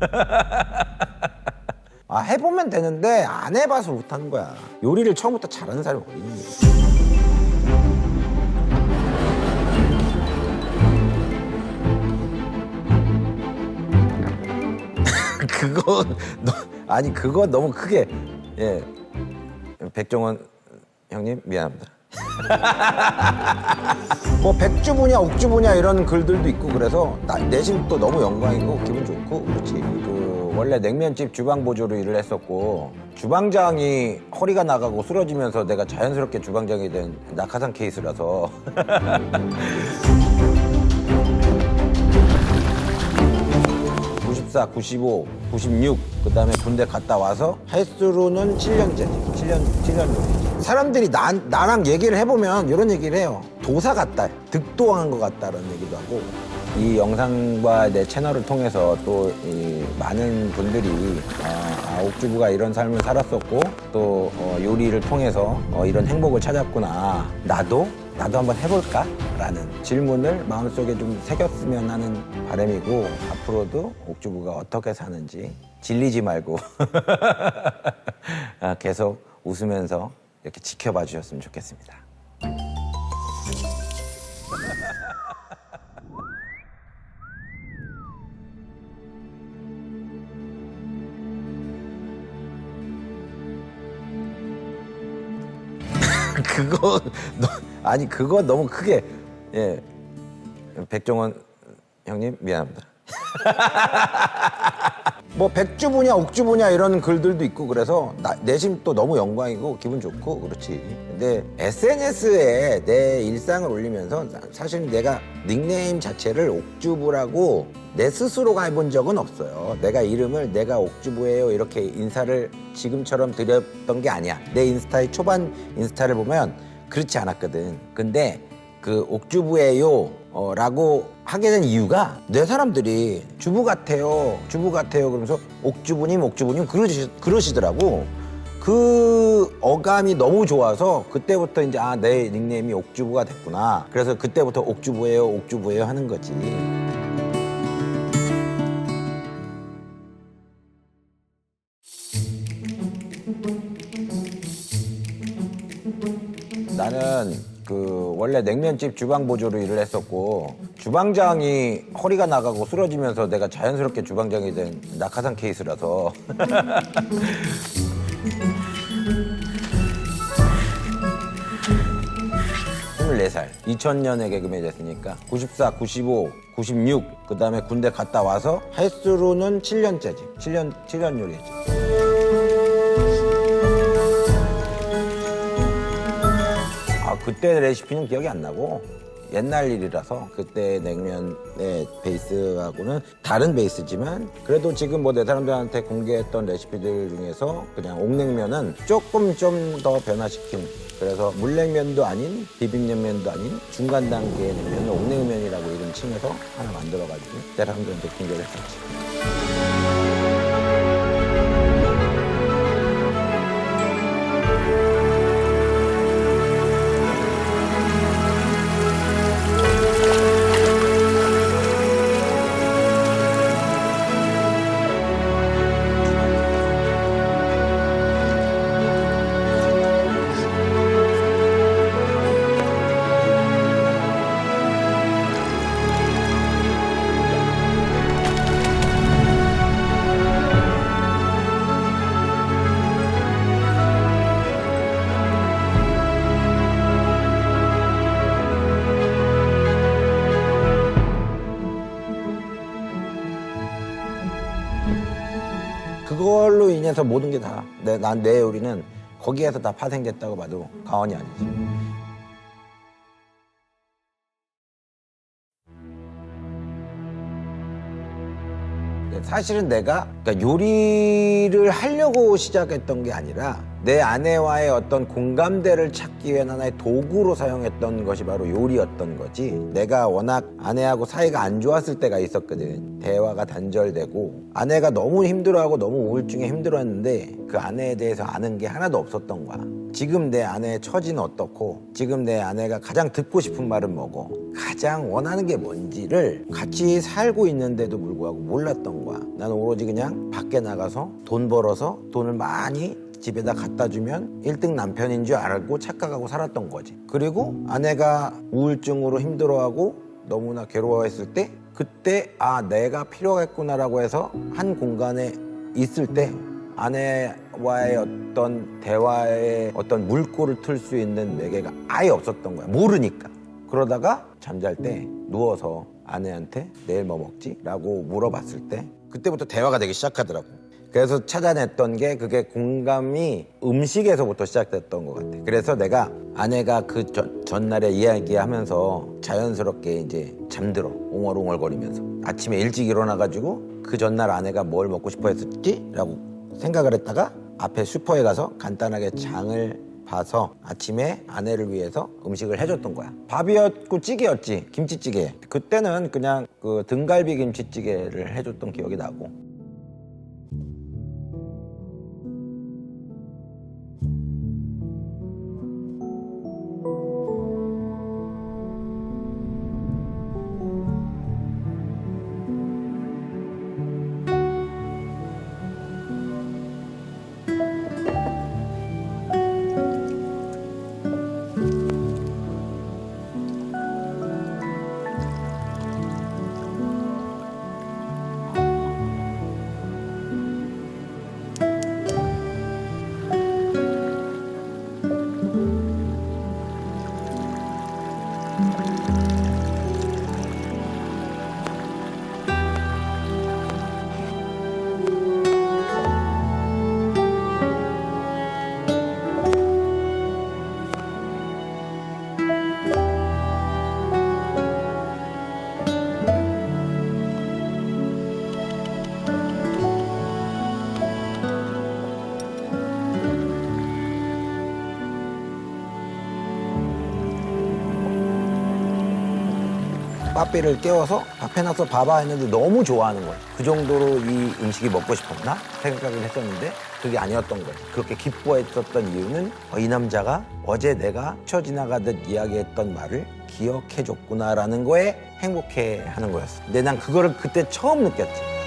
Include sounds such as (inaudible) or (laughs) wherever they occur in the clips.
(laughs) 아 해보면 되는데 안 해봐서 못하는 거야. 요리를 처음부터 잘하는 사람이 어디 거야. (laughs) 그거 너, 아니 그거 너무 크게 예 백종원 형님 미안합니다. (laughs) 뭐 백주부냐 옥주부냐 이런 글들도 있고 그래서 나, 내심 또 너무 영광이고 기분 좋고 그렇지 그 원래 냉면집 주방 보조로 일을 했었고 주방장이 허리가 나가고 쓰러지면서 내가 자연스럽게 주방장이 된 낙하산 케이스라서. 94, 95, 96 그다음에 군대 갔다 와서 횟수로는 7년째지 7년 7년 정도. 사람들이 나, 나랑 얘기를 해보면 이런 얘기를 해요 도사 같다. 득도한 것 같다라는 얘기도 하고 이 영상과 내 채널을 통해서 또이 많은 분들이 아, 아, 옥주부가 이런 삶을 살았었고 또 어, 요리를 통해서 어, 이런 행복을 찾았구나 나도 나도 한번 해볼까? 라는 질문을 마음속에 좀 새겼으면 하는 바람이고 앞으로도 옥주부가 어떻게 사는지 질리지 말고 (laughs) 아, 계속 웃으면서 이렇게 지켜봐 주셨으면 좋겠습니다. 그거 너, 아니 그거 너무 크게 예 백종원 형님 미안합니다. (laughs) 뭐 백주부냐 옥주부냐 이런 글들도 있고 그래서 나, 내심 또 너무 영광이고 기분 좋고 그렇지. 근데 SNS에 내 일상을 올리면서 사- 사실 내가 닉네임 자체를 옥주부라고 내 스스로가 해본 적은 없어요. 내가 이름을 내가 옥주부예요 이렇게 인사를 지금처럼 드렸던 게 아니야. 내 인스타의 초반 인스타를 보면 그렇지 않았거든. 근데 그 옥주부예요 어, 라고 하게 된 이유가 내 사람들이 주부 같아요 주부 같아요 그러면서 옥주부님 옥주부님 그러시, 그러시더라고. 그 어감이 너무 좋아서 그때부터 이제 아 내 닉네임이 옥주부가 됐구나. 그래서 그때부터 옥주부예요 옥주부예요 하는 거지 나는 그 원래 냉면집 주방 보조로 일을 했었고 주방장이 허리가 나가고 쓰러지면서 내가 자연스럽게 주방장이 된 낙하산 케이스라서. (laughs) 스물네 살. 2000년에 개그맨이 됐으니까 94, 95, 96 그다음에 군대 갔다 와서 횟수로는 7년째지. 7년 7년 요리했지 그때 레시피는 기억이 안 나고 옛날 일이라서 그때 냉면의 베이스하고는 다른 베이스지만 그래도 지금 뭐 내 사람들한테 공개했던 레시피들 중에서 그냥 옥냉면은 조금 좀 더 변화시킨 그래서 물냉면도 아닌 비빔냉면도 아닌 중간 단계의 냉면을 옥냉면이라고 이름 칭해서 하나 만들어가지고 내 사람들한테 공개를 했었지. 인해서 모든 게다난내 요리는 거기에서 다 파생됐다고 봐도 과언이 아니지. 사실은 내가 그러니까 요리를 하려고 시작했던 게 아니라 내 아내와의 어떤 공감대를 찾기 위한 하나의 도구로 사용했던 것이 바로 요리였던 거지. 내가 워낙 아내하고 사이가 안 좋았을 때가 있었거든. 대화가 단절되고 아내가 너무 힘들어하고 너무 우울증에 힘들어했는데 그 아내에 대해서 아는 게 하나도 없었던 거야. 지금 내 아내의 처지는 어떻고 지금 내 아내가 가장 듣고 싶은 말은 뭐고 가장 원하는 게 뭔지를 같이 살고 있는데도 불구하고 몰랐던 거야. 나는 오로지 그냥 밖에 나가서 돈 벌어서 돈을 많이 집에다 갖다 주면 1등 남편인 줄 알고 착각하고 살았던 거지. 그리고 아내가 우울증으로 힘들어하고 너무나 괴로워했을 때 그때 아 내가 필요하겠구나라고 해서 한 공간에 있을 때 아내와의 어떤 대화의 어떤 물꼬를 틀 수 있는 매개가 아예 없었던 거야. 모르니까. 그러다가 잠잘 때 누워서 아내한테 내일 뭐 먹지? 라고 물어봤을 때 그때부터 대화가 되기 시작하더라고. 그래서 찾아냈던 게 그게 공감이 음식에서부터 시작됐던 것 같아. 그래서 내가 아내가 그 전, 전날에 이야기하면서 자연스럽게 이제 잠들어. 옹얼옹얼거리면서. 아침에 일찍 일어나가지고 그 전날 아내가 뭘 먹고 싶어 했었지? 라고 생각을 했다가 앞에 슈퍼에 가서 간단하게 장을 봐서 아침에 아내를 위해서 음식을 해줬던 거야. 밥이었고 찌개였지. 김치찌개. 그때는 그냥 그 등갈비 김치찌개를 해줬던 기억이 나고. 빠삐를 깨워서 밥 해놔서 봐봐 했는데 너무 좋아하는 거야. 그 정도로 이 음식이 먹고 싶었나 생각을 했었는데 그게 아니었던 거야. 그렇게 기뻐했었던 이유는 어, 이 남자가 어제 내가 스쳐 지나가듯 이야기했던 말을 기억해줬구나라는 거에 행복해하는 거였어. 근데 난 그거를 그때 처음 느꼈지.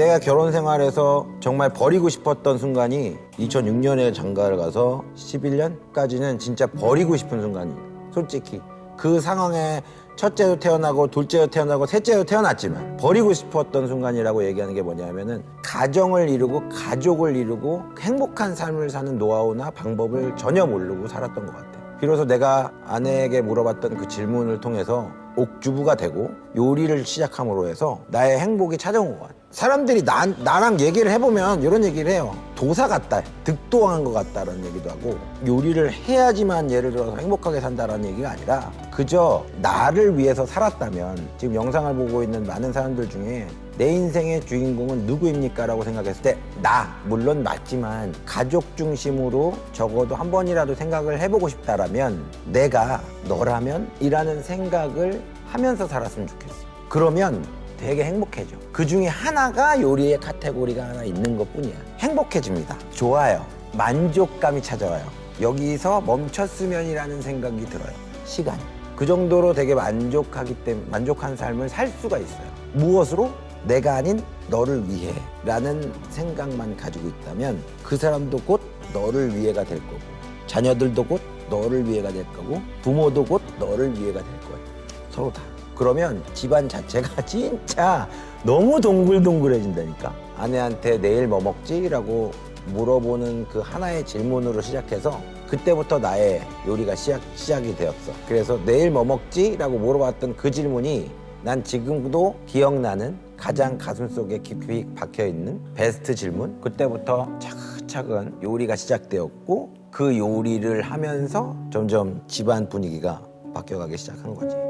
내가 결혼 생활에서 정말 버리고 싶었던 순간이 2006년에 장가를 가서 11년까지는 진짜 버리고 싶은 순간이 솔직히 그 상황에 첫째도 태어나고 둘째도 태어나고 셋째도 태어났지만 버리고 싶었던 순간이라고 얘기하는 게 뭐냐면은 가정을 이루고 가족을 이루고 행복한 삶을 사는 노하우나 방법을 전혀 모르고 살았던 것 같아. 비로소 내가 아내에게 물어봤던 그 질문을 통해서 옥주부가 되고 요리를 시작함으로 해서 나의 행복이 찾아온 것 같아. 사람들이 나, 나랑 얘기를 해보면 이런 얘기를 해요. 도사 같다, 득도한 것 같다라는 얘기도 하고 요리를 해야지만 예를 들어서 행복하게 산다라는 얘기가 아니라 그저 나를 위해서 살았다면 지금 영상을 보고 있는 많은 사람들 중에 내 인생의 주인공은 누구입니까? 라고 생각했을 때 나 물론 맞지만 가족 중심으로 적어도 한 번이라도 생각을 해보고 싶다라면 내가 너라면 이라는 생각을 하면서 살았으면 좋겠어 그러면 되게 행복해져. 그 중에 하나가 요리의 카테고리가 하나 있는 것 뿐이야. 행복해집니다. 좋아요. 만족감이 찾아와요. 여기서 멈췄으면이라는 생각이 들어요. 시간. 그 정도로 되게 만족하기 때문에 만족한 삶을 살 수가 있어요. 무엇으로? 내가 아닌 너를 위해 라는 생각만 가지고 있다면 그 사람도 곧 너를 위해가 될 거고 자녀들도 곧 너를 위해가 될 거고 부모도 곧 너를 위해가 될 거예요. 서로 다 그러면 집안 자체가 (laughs) 진짜 너무 동글동글해진다니까 아내한테 내일 뭐 먹지? 라고 물어보는 그 하나의 질문으로 시작해서 그때부터 나의 요리가 시작, 시작이 되었어. 그래서 내일 뭐 먹지? 라고 물어봤던 그 질문이 난 지금도 기억나는 가장 가슴속에 깊이 박혀 있는 베스트 질문. 그때부터 차근차근 요리가 시작되었고 그 요리를 하면서 점점 집안 분위기가 바뀌어가기 시작한 거지.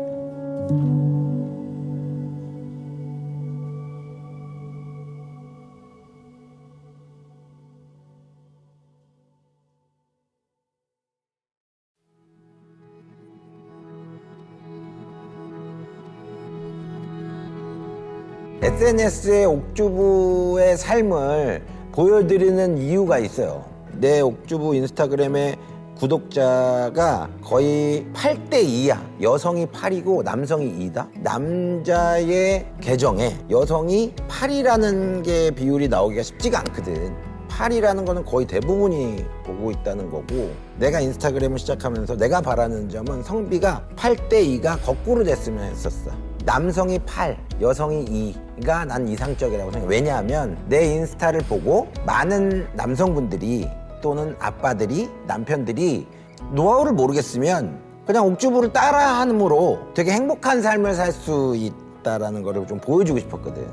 SNS에 옥주부의 삶을 보여드리는 이유가 있어요. 내 옥주부 인스타그램에 구독자가 거의 8대 2야. 여성이 8이고 남성이 2다. 남자의 계정에 여성이 8이라는 게 비율이 나오기가 쉽지가 않거든. 8이라는 거는 거의 대부분이 보고 있다는 거고 내가 인스타그램을 시작하면서 내가 바라는 점은 성비가 8대 2가 거꾸로 됐으면 했었어. 남성이 8, 여성이 2가 난 이상적이라고 생각해. 왜냐하면 내 인스타를 보고 많은 남성분들이 또는 아빠들이 남편들이 노하우를 모르겠으면 그냥 옥주부를 따라함으로 되게 행복한 삶을 살 수 있다라는 거를 좀 보여주고 싶었거든.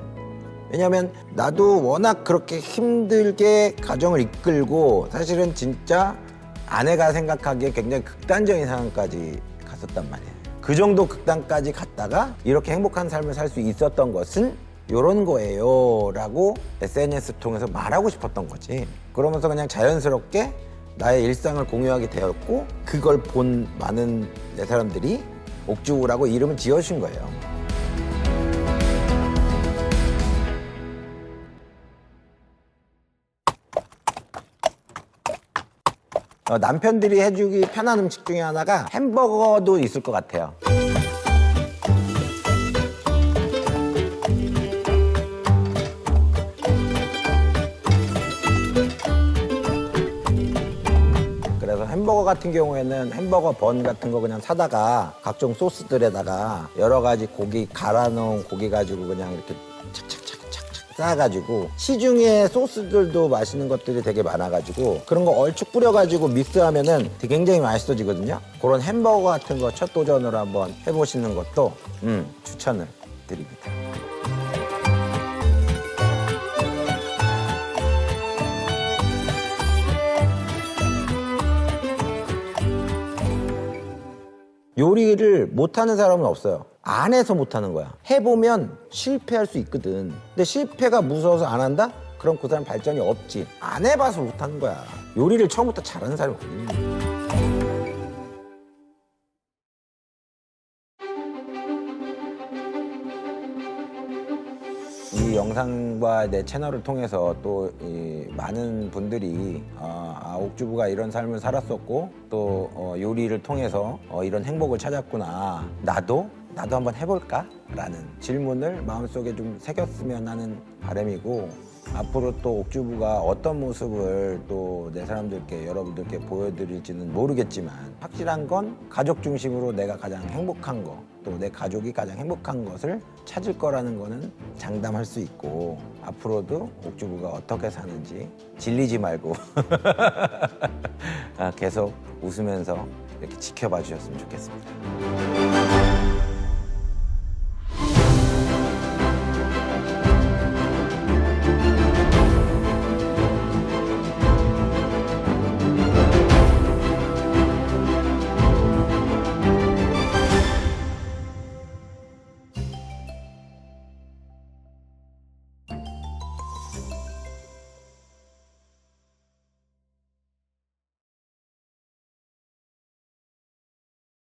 왜냐면 나도 워낙 그렇게 힘들게 가정을 이끌고 사실은 진짜 아내가 생각하기에 굉장히 극단적인 상황까지 갔었단 말이야. 그 정도 극단까지 갔다가 이렇게 행복한 삶을 살 수 있었던 것은 요런 거예요 라고 SNS 통해서 말하고 싶었던 거지. 그러면서 그냥 자연스럽게 나의 일상을 공유하게 되었고 그걸 본 많은 내 사람들이 옥주라고 이름을 지어준 거예요. 어, 남편들이 해주기 편한 음식 중에 하나가 햄버거도 있을 것 같아요. 햄버거 같은 경우에는 햄버거 번 같은 거 그냥 사다가 각종 소스들에다가 여러 가지 고기 갈아 놓은 고기 가지고 그냥 이렇게 착착착착착 쌓아가지고 시중에 소스들도 맛있는 것들이 되게 많아가지고 그런 거 얼추 뿌려가지고 믹스하면은 굉장히 맛있어지거든요. 그런 햄버거 같은 거 첫 도전으로 한번 해보시는 것도 음, 추천을 드립니다. 요리를 못하는 사람은 없어요. 안 해서 못하는 거야. 해보면 실패할 수 있거든. 근데 실패가 무서워서 안 한다? 그럼 그 사람 발전이 없지. 안 해봐서 못하는 거야. 요리를 처음부터 잘하는 사람이 없니. 영상과 내 채널을 통해서 또이 많은 분들이 어, 아, 옥주부가 이런 삶을 살았었고 또 어, 요리를 통해서 어, 이런 행복을 찾았구나. 나도 나도 한번 해볼까? 라는 질문을 마음속에 좀 새겼으면 하는 바람이고 앞으로 또 옥주부가 어떤 모습을 또 내 사람들께 여러분들께 보여드릴지는 모르겠지만 확실한 건 가족 중심으로 내가 가장 행복한 거 또 내 가족이 가장 행복한 것을 찾을 거라는 거는 장담할 수 있고 앞으로도 옥주부가 어떻게 사는지 질리지 말고 (laughs) 아, 계속 웃으면서 이렇게 지켜봐 주셨으면 좋겠습니다.